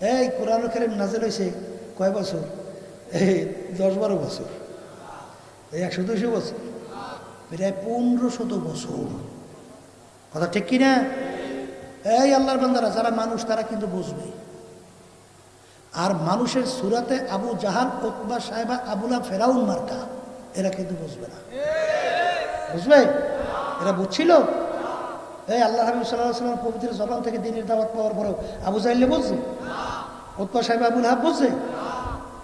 এই কোরআন কারিম নাজেল হয়েছে কয় বছর? এই দশ বারো বছর। এই একশো দুশো বছর। প্রায় পনেরো শত বছর। কথা ঠিক কিনা? এই আল্লাহর বান্দারা, যারা মানুষ, তারা কিন্তু বুঝবে। আর মানুষের সুরাতে আবু জাহান ওকবা সাহেবা আবুলা ফেরাউন, মার্কা, এরা কিন্তু বুঝবে না। বুঝবে? এরা বুঝছিল? এই আল্লাহ হাবিব সাল্লাহ পবিত্র জবান থেকে দিনের দাওয়াত পাওয়ার পরেও আবু জাহিল্লে বলছে ওকবা সাহেব আবুল হাব বলছে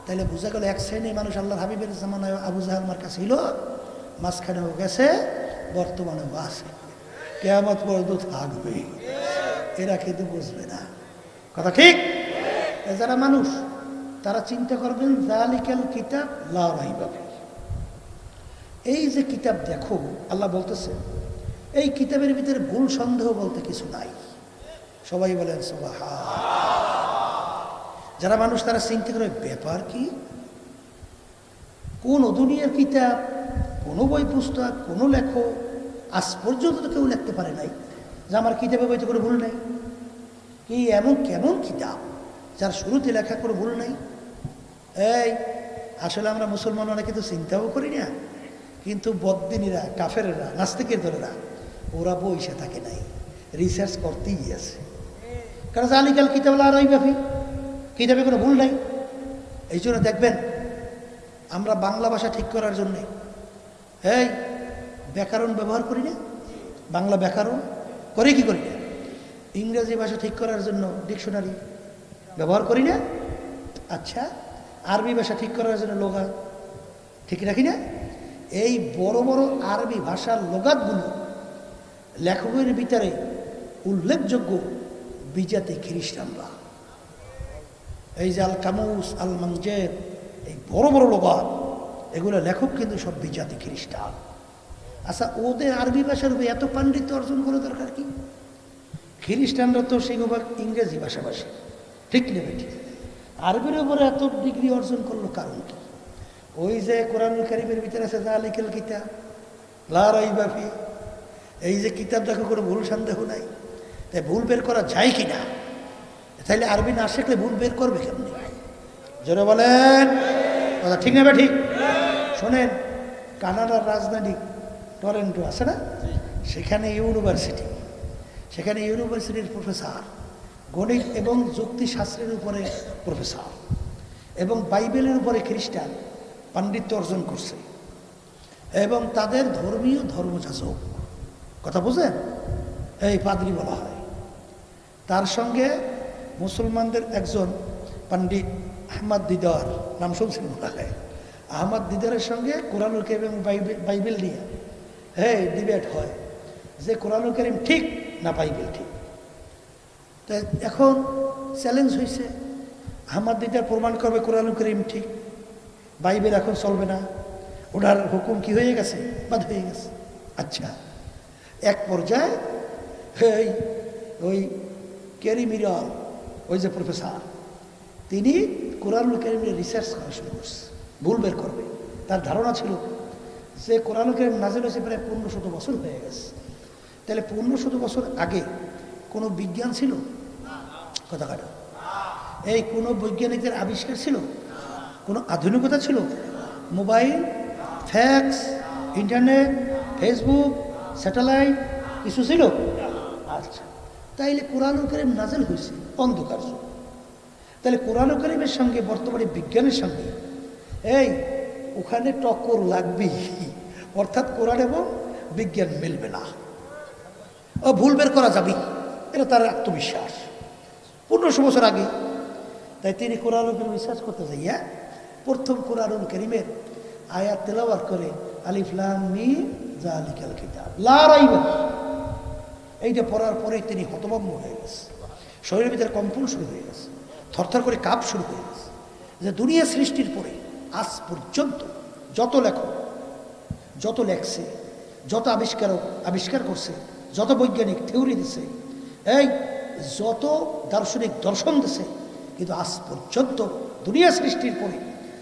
তাহলে বোঝা গেল এক শ্রেণির মানুষ আল্লাহ হাবিবের জামানায় আবু জাহাল মার্কা ছিল মাঝখানেও গেছে, বর্তমানেও আছে। কেয়ামত পর্যন্ত থাকবে। এরা কিন্তু বুঝবে না। কথা ঠিক? যারা মানুষ, তারা চিন্তা করবেন, জালিকাল কিতাব লাভাবে এই যে কিতাব দেখো, আল্লাহ বলতেছে এই কিতাবের ভিতরে ভুল সন্দেহ বলতে কিছু নাই। সবাই বলেন সবাহা যারা মানুষ তারা চিন্তা করে, ব্যাপার কি? কোন দুনিয়ার কিতাব, কোনো বই পুস্তক, কোনো লেখো আজ পর্যন্ত তো কেউ লিখতে পারে নাই, যে আমার কিতাবে বইতে করে ভুল নাই। কি এমন কেমন কিতাব, যার শুরুতে লেখা করে ভুল নাই? এই, আসলে আমরা মুসলমান অনেকে তো চিন্তাও করি না, কিন্তু বদ্দিনীরা, কাফেরেরা নাস্তিকের ধরেরা ওরা বইসে থাকে নাই। রিসার্চ করতেই আছে। কারণ আলিকাল কিতাব আর ওই ব্যাপী কিতাবে কোনো ভুল নাই? এই জন্য দেখবেন, আমরা বাংলা ভাষা ঠিক করার জন্যে এই ব্যাকরণ ব্যবহার করি না? বাংলা ব্যাকরণ করে কি করি না? ইংরেজি ভাষা ঠিক করার জন্য ডিকশনারি ব্যবহার করি না? আচ্ছা আরবি ভাষা ঠিক করার জন্য লোগা ঠিক রাখি না? এই বড় বড় আরবি ভাষার লোগাতগুলো লেখকের ভিতরে উল্লেখযোগ্য বিজাতি খ্রিস্টানরা। এই যে আল কামুস আল মঞ্জের এই বড় বড় লোগাত এগুলো লেখক কিন্তু সব বিজাতি খ্রিস্টান। আচ্ছা ওদের আরবি ভাষার উপরে এত পাণ্ডিত্য অর্জন করা দরকার কি? খ্রিস্টানরা তো সিংহভাগ ইংরেজি ভাষাভাষী ঠিক নেবে ঠিক। আরবির উপরে এত ডিগ্রি অর্জন করল কারণ কি? ওই যে কোরআনুল কারিমের ভিতরে আছে যা লিখেল কিতাব লারাই বাফি এই যে কিতাব দেখো, কোনো ভুল সন্দেহ নাই। তাই ভুল বের করা যায় কি না তাইলে আরবি না শিখলে ভুল বের করবে কেমনি? জোরে বলেন। কথা ঠিক নেবে ঠিক শোনেন, কানাডার রাজধানী টরেন্টো আছে না? সেখানে ইউনিভার্সিটি। সেখানে ইউনিভার্সিটির প্রফেসর, গণিত এবং যুক্তিশাস্ত্রের উপরে প্রফেসর এবং বাইবেলের উপরে খ্রিস্টান, পাণ্ডিত্য অর্জন করছে এবং তাদের ধর্মীয় ধর্মযাচক কথা বুঝেন এই পাদ্রি বলা হয়। তার সঙ্গে মুসলমানদের একজন পণ্ডিত আহমদ দিদার, নাম শুনছেন বলা হয়। আহমদ দিদারের সঙ্গে কোরআনুল করিম বাইবেল নিয়ে। হ্যাঁ ডিবেট হয় যে কোরআনুল করিম ঠিক না বাইবেল ঠিক? তো এখন চ্যালেঞ্জ হয়েছে আহমদ দিদার প্রমাণ করবে কোরআনুল করিম ঠিক, বাইবেল এখন চলবে না। ওনার হুকুম কি হয়ে গেছে? বাদ হয়ে গেছে। আচ্ছা। এক পর্যায়ে এই ওই ক্যারি মিরাল, ওই যে প্রফেসর, তিনি কোরআনুল করিমের রিসার্চ করা শুরু করছে, ভুল বের করবে। তার ধারণা ছিল যে কোরআনুল করিম নাজেল হয়েছে প্রায় পনেরো শত বছর হয়ে গেছে। তাহলে পনেরো শত বছর আগে কোনো বিজ্ঞান ছিল? কথা কাটা। এই কোনো বৈজ্ঞানিকদের আবিষ্কার ছিল? কোনো আধুনিকতা ছিল? Mobile, fax, internet, Facebook satellite কিছু ছিল? আচ্ছা। তাইলে কোরআনুল করিম নাজেল হয়েছে অন্ধকার যুগ। তাহলে কোরআন করিমের সঙ্গে বর্তমানে বিজ্ঞানের সঙ্গে, এই, ওখানে টক্কর লাগবেই। অর্থাৎ কোরআন এবং বিজ্ঞান মিলবে না। ও ভুল বের করা যাবে, এটা তার আত্মবিশ্বাস। পনেরোশো বছর আগে, তাই তিনি কোরআন করিম বিশ্বাস করতে যাইয়া, প্রথম কোরআন করিমের আয়াত তেলাওয়ার করে আলিফলাম মি জালিকাল লারাইবা এইটা পড়ার পরে তিনি হতভম্ব হয়ে গেছে। শরীরের ভিতরে কম্পন শুরু হয়ে গেছে। থরথর করে কাপ শুরু হয়ে গেছে। যে দুনিয়া সৃষ্টির পরে আজ পর্যন্ত যত লেখক, যত লেখছে, যত আবিষ্কারক আবিষ্কার করছে, যত বৈজ্ঞানিক থিওরি দিছে, এই যত দার্শনিক দর্শন দিছে, কিন্তু আজ পর্যন্ত দুনিয়া সৃষ্টির পরে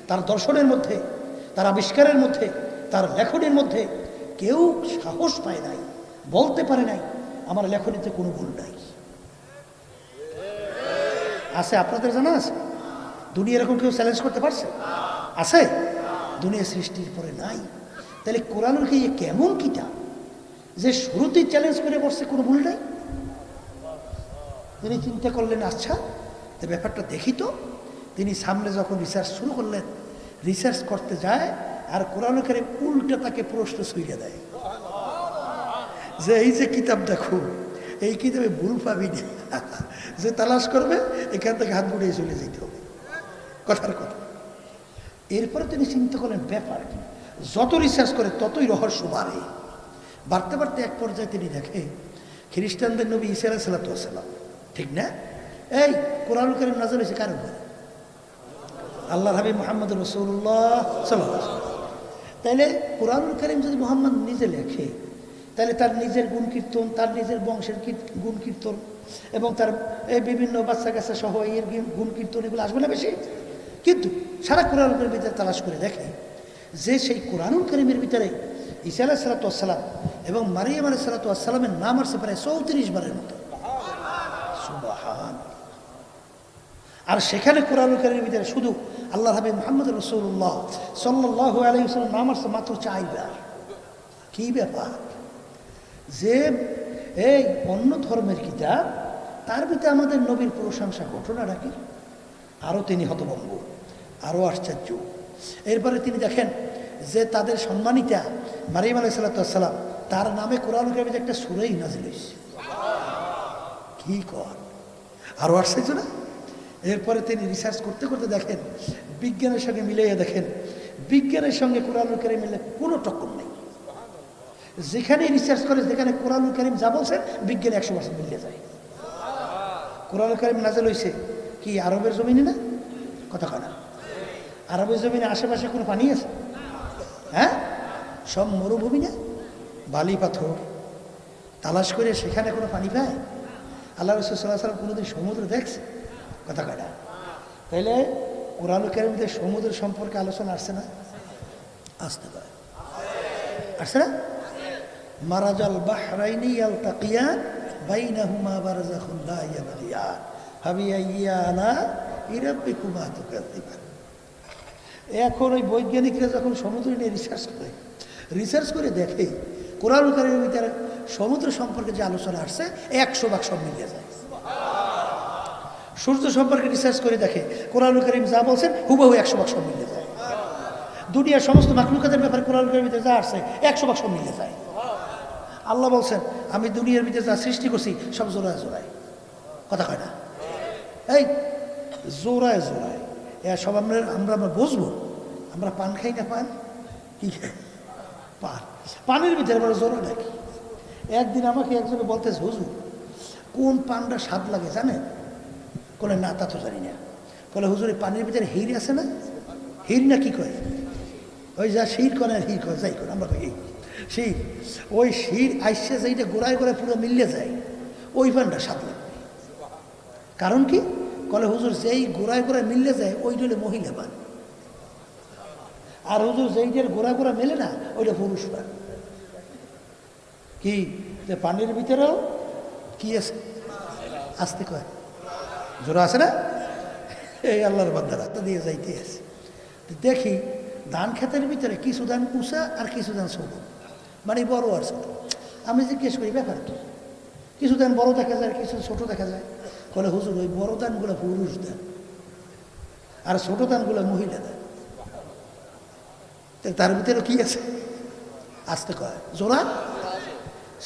তার দর্শনের মধ্যে, তার আবিষ্কারের মধ্যে, তার লেখনের মধ্যে কেউ সাহস পায় নাই, বলতে পারে নাই, আমার লেখনীতে কোনো ভুল নাই। আছে আপনাদের জানা আছে? দুনিয়া এরকম কেউ চ্যালেঞ্জ করতে পারছে? আছে? দুনিয়া সৃষ্টির পরে নাই। তাহলে কোরআনুল কি কেমন কিতাব? যে শুরুতেই চ্যালেঞ্জ করে বসছে, কোনো ভুল নাই? তিনি চিন্তা করলেন আচ্ছা তো ব্যাপারটা দেখি তো। তিনি সামনে যখন রিসার্চ শুরু করলেন রিসার্চ করতে যায় আর কোরআনকারে উল্টা তাকে প্রশ্ন ছুঁড়ে দেয় যে এই যে কিতাব দেখো, এই কিতাবে ভুল পাবি না। যে তালাশ করবে, এখান থেকে হাত গুড়িয়ে চলে যেতে হবে। কথার কথা। এরপরে তিনি চিন্তা করলেন ব্যাপার কি? যত রিসার্চ করে, ততই রহস্য বাড়ে। বাড়তে বাড়তে এক পর্যায়ে তিনি দেখে খ্রিস্টানদের নবী ইসা সালাতাম ঠিক না? এই কোরআন করিম নাজর হয়েছে কার উপরে? আল্লাহ হাবিব মোহাম্মদ রসুল্লাহ সাল্লাহ তাইলে কোরআনুল করিম যদি মোহাম্মদ নিজে লেখে, তাহলে তার নিজের গুণ কীর্তন তার নিজের বংশের গুণ কীর্তন এবং তার এই বিভিন্ন বাচ্চা কাচ্চা সহ এর গুণ কীর্তন এগুলো আসবে না বেশি? কিন্তু সারা কোরআন করিমের ভিতরে তালাশ করে দেখে যে সেই কোরআনুল করিমের ভিতরে ঈসা আলাহ সালাতাম এবং মারিয়াম আলাহ সালাতামের নাম আসছে প্রায় চৌত্রিশ বারের মতো। সুবাহান। আর সেখানে কোরআন কারিমের ভিতরে শুধু আল্লাহ হাবিব মোহাম্মদ রসুল্লাহ সাল্লাহ আলহিমের নাম আসছে মাত্র চাইবার কি ব্যাপার? যে এই অন্য ধর্মের কিতাব, তার ভিতরে আমাদের নবীর প্রশংসা ঘটনাটা কি আরও তিনি হতভম্ব, আরও আশ্চর্য। এরপরে তিনি দেখেন যে তাদের সম্মানিতা মারিম আলাই সাল্লাম তার নামে কোরআন কারিমের একটা সুরেই নাজিল হয়েছে। কি কর? আরও আশ্চর্য না? এরপরে তিনি রিসার্চ করতে করতে দেখেন, বিজ্ঞানের সঙ্গে মিলিয়ে দেখেন, বিজ্ঞানের সঙ্গে কোরআন করিম মিলে কোনো টক্কর নেই। যেখানে রিসার্চ করে, যেখানে কোরআন করিম যা বলছেন, বিজ্ঞান একশো পার্সেন্ট মিলিয়ে যায়। কোরআন করিম নাজেল হয়েছে কি, আরবের জমিনে না? কথা কয় না। আরবের জমিনে আশেপাশে কোনো পানি আছে? হ্যাঁ? সব মরুভূমি না? বালি পাথর। তালাশ করে সেখানে কোনো পানি পায়? আল্লাহ রসুল সাল্লাহ সাল্লাম কোনোদিন সমুদ্র দেখছে? কথা কয় না তাইলে কোরআন কারিমতে সমুদ্র সম্পর্কে আলোচনা আসছে না? আসতে পারে। আসছে না? মারাজাল বাহরাইনি আল তাকিয়ান বাইনাহুমা বারজাখুন লা ইয়াবগিয়ান ফাবিআইয়ি আলা ইরাব্বিকুমা তুকাযযিবান এখন ওই বৈজ্ঞানিকরা যখন সমুদ্র নিয়ে রিসার্চ করে রিসার্চ করে দেখে, কোরআন কারিমের ভিতরে সমুদ্র সম্পর্কে যে আলোচনা আসছে, একশো ভাগ সব মিলিয়ে যায়। সূর্য সম্পর্কে রিসার্চ করে দেখে। কোরআন করিম যা বলছেন, হুবহু একশো সব মিলে যায়। দুনিয়ার সমস্ত মাকলুকাতের ব্যাপারে কোরআন ভিতরে যা আসছে, একশো সব মিলে যায়। আল্লাহ বলছেন, আমি দুনিয়ার ভিতরে যা সৃষ্টি করছি, সব জোড়ায় জোড়ায়। কথা কয় না? এই, জোড়ায় জোড়ায়। সব আমরা আমরা আমরা বুঝব। আমরা পান খাই না পান? কি পান। পানের ভিতরে আমরা জোড়া নাকি? একদিন আমাকে একজনে বলতেছে, হুজুর, কোন পানটা স্বাদ লাগে জানেন? বলে না, তা তো জানি না। বলে হুজুর পানির ভিতরে হির আছে না? হির না কি কয়? ওই যা শির করে হির করে যাই করে, আমরা এই। শির, ওই শির আইসে যেইটা গোড়ায় গোড়ায় পুরো মিললে যায়, ওই পানটা স্বাদ লাগবে কারণ কি? কলে হুজুর যেই গোড়ায় গোড়ায় মিললে যায়, ওই হলে মহিলা পান। আর হুজুর যেইটার গোড়া গোড়া মেলে না, ওইটা পুরুষ পান। কি? যে পানির ভিতরেও কি আছে? আসতে কয়। জোরা আছে না? এই আল্লাহর বান্দারা, তো দিয়ে যাইতে আছে। দেখি, ধান খেতের ভিতরে কিছু ধান উষা আর কিছু ধান ছোট। মানে বড় আর ছোট। আমি জিজ্ঞেস করি, ব্যাপার কি? কিছু ধান বড় দেখা যায়, কিছু ছোট দেখা যায়। বলে, হুজুর, ওই বড় ধানগুলো পুরুষ দেন আর ছোট ধানগুলো মহিলা দেন তার ভিতরে কি আছে? আসতে কয়, জোড়া?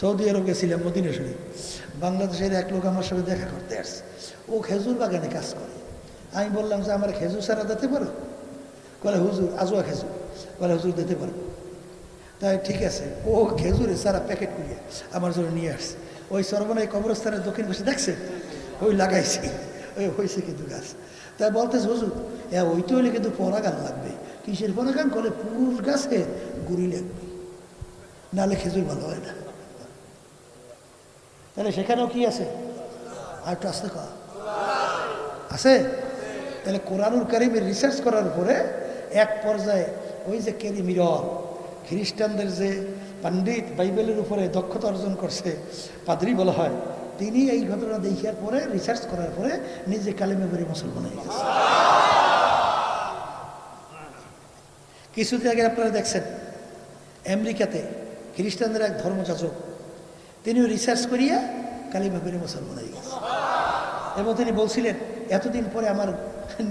সৌদি আরব গেছিলাম, মদিনা বাংলাদেশের এক লোক আমার সঙ্গে দেখা করতে আসছে। ও খেজুর বাগানে কাজ করে। আমি বললাম যে, আমার খেজুর সারা দিতে পারো? বলে হুজুর, আজুয়া খেজুর। বলে হুজুর, দিতে পারো। তাই ঠিক আছে, ও খেজুরে সারা প্যাকেট করিয়া আমার জন্য নিয়ে আসছে। ওই সর্বনাই কবরস্থানের দক্ষিণ পাশে দেখছে ওই লাগাইছে। ওই হয়েছে কিন্তু গাছ। তাই বলতেছে, হুজুর, এ ওইটা হলে কিন্তু পরাগান লাগবে। কিসের পরাগান করে পুরুষ গাছে গুড়ি লাগবে। নাহলে খেজুর ভালো হয় না। তাহলে সেখানেও কি আছে? আর একটু আসতে কয়া আছে? তাহলে কোরআনুল করিমের রিসার্চ করার পরে এক পর্যায়ে ওই যে কেরি খ্রিস্টানদের যে পণ্ডিত বাইবেলের উপরে দক্ষতা অর্জন করছে, পাদ্রি বলা হয়, তিনি এই ঘটনা দেখার পরে রিসার্চ করার পরে নিজে কালিমে পড়ে মুসলমান হয়ে গেছে। কিছুদিন আগে আপনারা দেখছেন, আমেরিকাতে খ্রিস্টানদের এক ধর্মযাজক তিনিও রিসার্চ করিয়া কালিমা পড়ে মুসলমান হয়ে গেছে। এবং তিনি বলছিলেন, এতদিন পরে আমার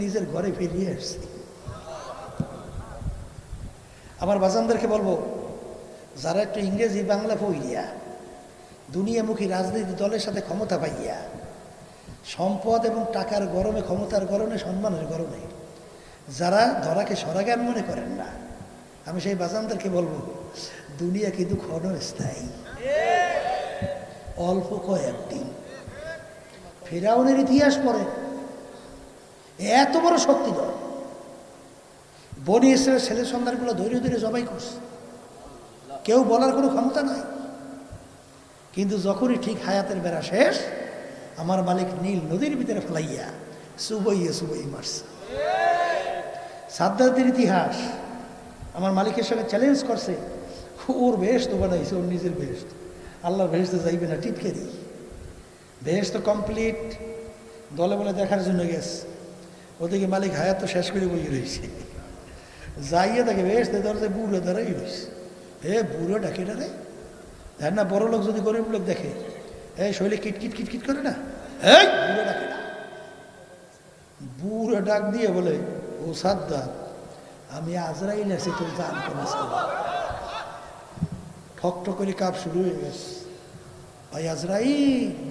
নিজের ঘরে ফিরিয়ে আসছি। আমার বাজানদেরকে বলব, যারা একটু ইংরেজি বাংলা পইয়া দুনিয়ামুখী রাজনীতি দলের সাথে ক্ষমতা পাইয়া, সম্পদ এবং টাকার গরমে, ক্ষমতার গরমে, সম্মানের গরমে, যারা ধরাকে সরাগান মনে করেন না, আমি সেই বাজানদেরকে বলব, দুনিয়া কিন্তু ক্ষণস্থায়ী। অল্প কয়েকদিন। ফেরাউনের ইতিহাস পড়ে। এত বড় শক্তি দল বনি ইসরায়েল ছেলে সন্তানগুলো ধৈর্য ধরে জবাই করছে। কেউ বলার কোনো ক্ষমতা নাই। কিন্তু যখনই ঠিক হায়াতের বেড়া শেষ, আমার মালিক নীল নদীর ভিতরে ফেলাইয়া সুবইয়ে সুবই মারছে। সাদ্দাতের ইতিহাস আমার মালিকের সঙ্গে চ্যালেঞ্জ করছে। ওর বেশ তো বানাইছে ওর নিজের বেশ। আল্লাহর বেশ তো যাইবে না টিটকেরি বেশ তো কমপ্লিট দলে বলে দেখার জন্য গেছে। ওদিকে মালিক হায়াত তো শেষ করে বই রয়েছে। যাইয়ে তাকে বেশ দরজায় বুড়ো দাঁড়াই রয়েছে। এ বুড়ো ডাকে ডারে দেখ না, বড় লোক যদি গরিব লোক দেখে এই শৈলে কিটকিট কিটকিট করে না? এই বুড়ো ডাকে না বুড়ো ডাক দিয়ে বলে, ও সাদ্দার আমি আজরাইল আছি তোর জান কমাস ঠক ঠক করে কাপ শুরু হয়ে গেছে। ভাই আজরাই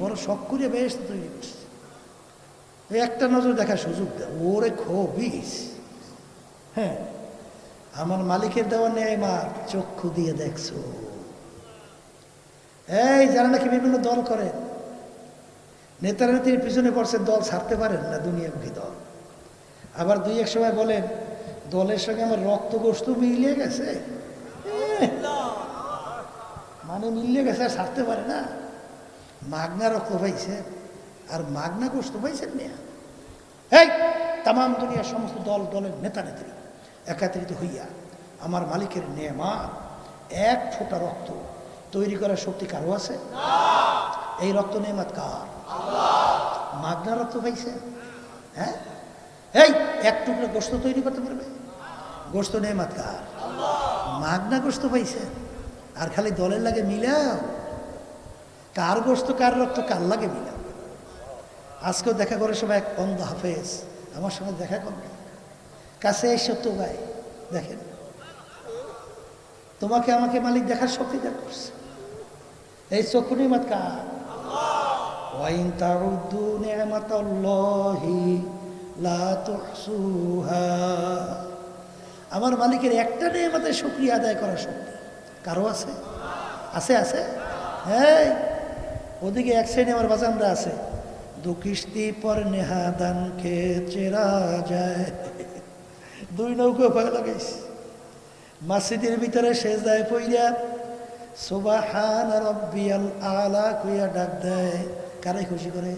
বড় শখ করে বেশ তৈরি করছে। একটা নজর দেখার সুযোগ দেয় ওরে খবিস হ্যাঁ আমার মালিকের দেওয়া নেয় মার চক্ষু দিয়ে দেখছ। এই যারা নাকি বিভিন্ন দল করে নেতারা নেত্রীর পিছনে পড়ছে দল ছাড়তে পারেন না দুনিয়ামুখী দল। আবার দুই এক সময় বলেন দলের সঙ্গে আমার রক্ত গোস্ত মিলিয়ে গেছে। এহ, মানে মিলিয়ে গেছে, আর ছাড়তে পারে না। মাগনা রক্ত পাইছে, আর মাগনা গোস্ত পাইছেন না এই তাম দুনিয়ার সমস্ত দল, দলের নেতা, নেত্রী একাত্রিত হইয়া আমার মালিকের নেমা এক ফোঁটা রক্ত তৈরি করার শক্তি কারও আছে? এই রক্ত নেমাত কার? মাগনা রক্ত পাইছে। হ্যাঁ? এই, এক টুকরো গোস্ত তৈরি করতে পারবে? গোস্ত নেমাত কার? মাগনা গোস্ত পাইছে। আর খালি দলের লাগে মিলাও। কার গোস্ত কার রক্ত, কার লাগে মিলাও। আজকেও দেখা করে সবাই এক অন্ধ হাফেজ। আমার সঙ্গে দেখা করবে কাছে এসে তো গায়ে দেখেন। তোমাকে আমাকে মালিক দেখার শক্তি দেখ করছে। এই চক্ষু নিমাত কার? আমার মালিকের একটা নিয়মতের শুক্রিয়া আদায় করার শক্তি। কারও আছে? আছে আছে? হ্যাঁ ওদিকে এক শ্রেণি আমার বাজানরা আছে। দু কিস্তি পর নেহাদানকে চেরা যায়। দুই নৌকো ভয় লাগাইছে মসজিদের ভিতরে শেষ দেয় পইরা সোবাহান রব্বিয়াল আলা কইয়া ডাক দেয়। কারে খুশি করে?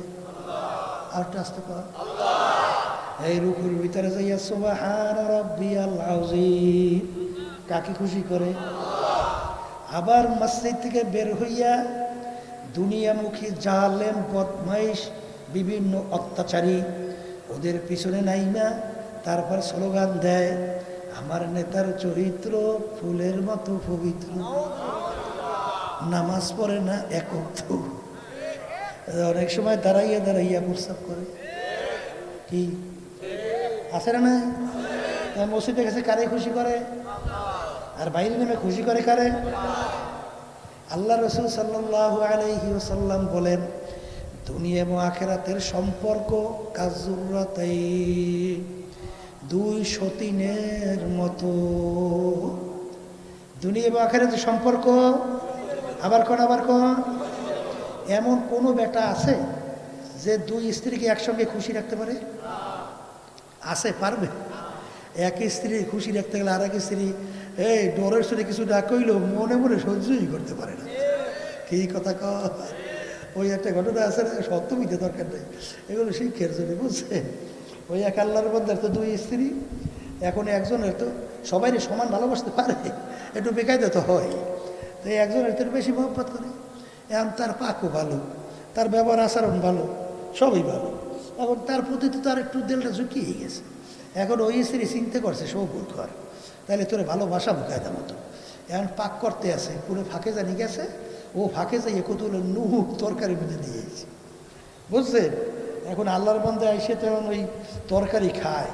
আর আসতে কর এই রুকুর ভিতরে যাইয়া সোবাহান রব্বিয়াল আউজিম কাকে খুশি করে? আবার মসজিদ থেকে বের হইয়া দুনিয়ামুখী জালেম, বদমাইশ, বিভিন্ন অত্যাচারী ওদের পিছনে নাই না তারপর স্লোগান দেয়, আমার নেতার চরিত্র ফুলের মতো পবিত্র। নামাজ পড়ে না একক অনেক সময় দাঁড়াইয়া দাঁড়াইয়া প্রস্তাব করে। কি? আছে না মসজিদে গেছে কারে খুশি করে? আর বাইরে নেমে খুশি করে কারে? আল্লাহ রসুল সাল্লাহ আলাইহি ওসাল্লাম বলেন, দুনিয়া এবং আখেরাতের সম্পর্ক কাজুরাতাই দুই সতীনের মতো। দুনিয়া এবং আখেরাতের সম্পর্ক? আবার কোন আবার কোন? এমন কোনো বেটা আছে যে দুই স্ত্রীকে একসঙ্গে খুশি রাখতে পারে? আছে, পারবে। এক স্ত্রী খুশি রাখতে গেলে আর এক স্ত্রী এই ডরের সাথে কিছু ডাক কইলেও মনে মনে সহ্যই করতে পারে না। কি কথা ক ওই একটা ঘটনা আছে না, সত্য মিথ্যে দরকার নেই। এগুলো শিক্ষের জন্য, বুঝছে? ওই এক আল্লাহর মধ্যে তো দুই স্ত্রী, এখন একজনের তো সবাই সমান ভালোবাসতে পারে, একটু বেকায়দা তো হয়। তো একজনের তো বেশি মহব্বত করে। এখন তার পাকও ভালো, তার ব্যবহার আচরণ ভালো, সবই ভালো। এখন তার প্রতি তো তার একটু দিলটা ঝুঁকিয়ে গেছে। এখন ওই স্ত্রী চিনতে করছে সব ভুল কর তাহলে তোরে ভালোবাসা বুকায় দেওয়া মতো। এখন পাক করতে আছে পুরো ফাঁকে জানি গেছে ও ফাঁকে যাইয়ে কতগুলো নুহ তরকারি মধ্যে দিয়েছে। বুঝছেন? এখন আল্লাহর বন্ধে আইসে তেমন ওই তরকারি খায়।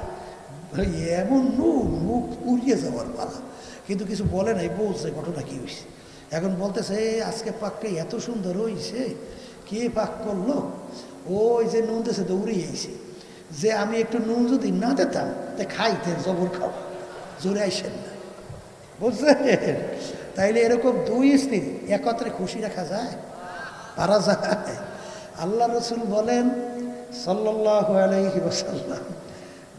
এমন নু মুখ উড়িয়ে যাওয়ার পালা। কিন্তু কিছু বলে নাই বলছে ঘটনা কী হয়েছে এখন বলতেছে "এ, আজকে পাকটা এত সুন্দর হয়েছে কে পাক করল? ওই যে নুন দিয়েছে দৌড়িয়ে আইছে। যে আমি একটু নুন যদি না দিতাম তা খাইতেন জবর খাও জোরে আইসেন না। বুঝছেন তাইলে এরকম দুই স্ত্রী একত্রে খুশি রাখা যায়? পারা যায়। আল্লাহ রসুল বলেন সাল্লাহ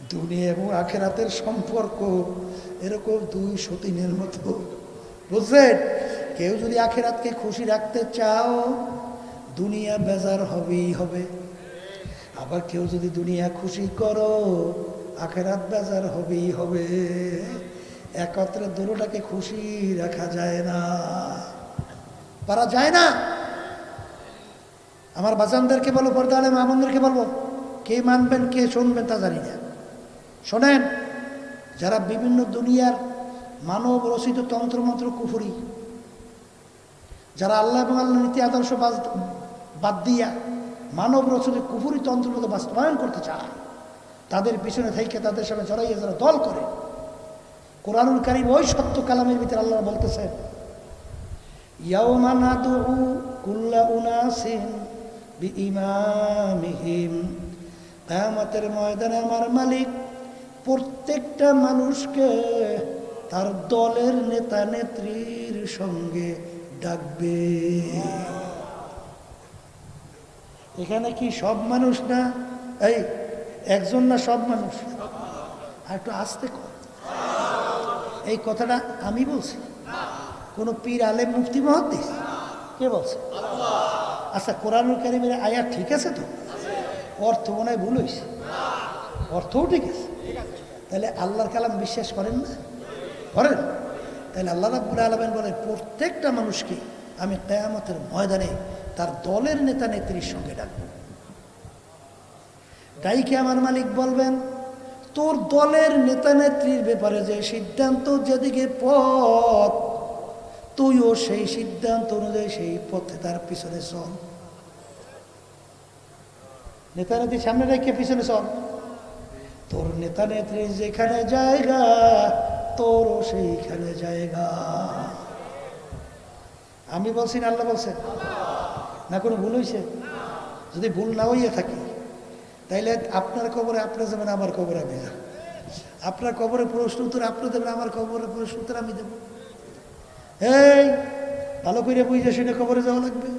দুনিয়া এবং আখেরাতের সম্পর্ক এরকম দুই সতীনের মতো। বুঝলেন? কেউ যদি আখেরাতকে খুশি রাখতে চাও, দুনিয়া বেজার হবেই হবে। আবার কেউ যদি দুনিয়া খুশি করো আখেরাত বেজার হবেই হবে। একত্রে দুটোটাকে খুশি রাখা যায় না। পারা যায় না। আমার বাজানদেরকে বলো, পর্দা আমনদেরকে বলব, কে মানবেন, কে শুনবেন তা জানি না। শোনেন, যারা বিভিন্ন দুনিয়ার মানব রচিত তন্ত্রমন্ত্র কুফুরি, যারা আল্লাহ এবং আল্লাহ নীতি আদর্শ বাদ দিয়া মানব রচিত কুফুরি তন্ত্রমত বাস্তবায়ন করতে চায় তাদের পিছনে থেকে তাদের সামনে জড়াইয়া যারা দল করে, কোরআনুল কারিম ওই সত্য কালামের ভিতরে আল্লাহ বলতেছেন কিয়ামতের ময়দানে আমার মালিক প্রত্যেকটা মানুষকে তার দলের নেতা নেত্রীর সঙ্গে ডাকবে। এখানে কি সব মানুষ না? এই একজন না সব মানুষ? আর একটু আসতে কর। এই কথাটা আমি বলছি। কোন পীর আলেম মুফতি মহাদ্দিস? কে বলছে? আচ্ছা কোরআনুল কারিমের আয়াত ঠিক আছে তো? অর্থ মনে হয় ভুল হয়েছে অর্থও ঠিক আছে। তাহলে আল্লাহর কালাম বিশ্বাস করেন না? করেন? তাহলে আল্লাহ রাব্বুল আলমেন বলেন, প্রত্যেকটা মানুষকে আমি কেয়ামতের ময়দানে তার দলের নেতা নেত্রীর সঙ্গে ডাকবো। ডাইকে আমার মালিক বলবেন? তোর দলের নেতা নেত্রীর ব্যাপারে যে সিদ্ধান্ত যেদিকে পথ, তুইও সেই সিদ্ধান্ত অনুযায়ী সেই পথে তার পিছনে চল। নেতা নেত্রী সামনে রেখে পিছনে চল। তোর নেতা নেত্রী যেখানে জায়গা, তোরও সেইখানে জায়গা। আমি বলছি না, আল্লাহ বলছেন? না, কোনো ভুল হয়েছে যদি ভুল না হইয়া থাকে তাইলে আপনার কবরে আপনি যাবেন আমার কবরে আমি যাব। আপনার কবরে প্রশ্ন উত্তর আপনি দেবেন আমার কবরে প্রশ্ন উত্তর আমি দেব। এই, ভালো করে বুঝে শুনে কবরে যাওয়া লাগবে।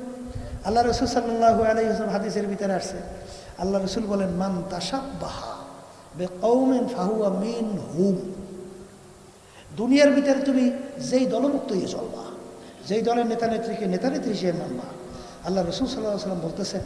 আল্লাহ রসুল সাল্লাহ আলাইসলাম হাদিসের ভিতরে আসছে। আল্লাহ রসুল বলেন, মান তাসাব্বাহা বে কৌমেন ফাহুয়া মিন হুম দুনিয়ার ভিতরে তুমি যেই দলমুক্ত হয়ে চলবা, যেই দলের নেতা নেত্রীকে নেতা নেত্রী হিসেবে মানবা। আল্লাহ রসুল সাল্লাহ সাল্লাম বলতেছেন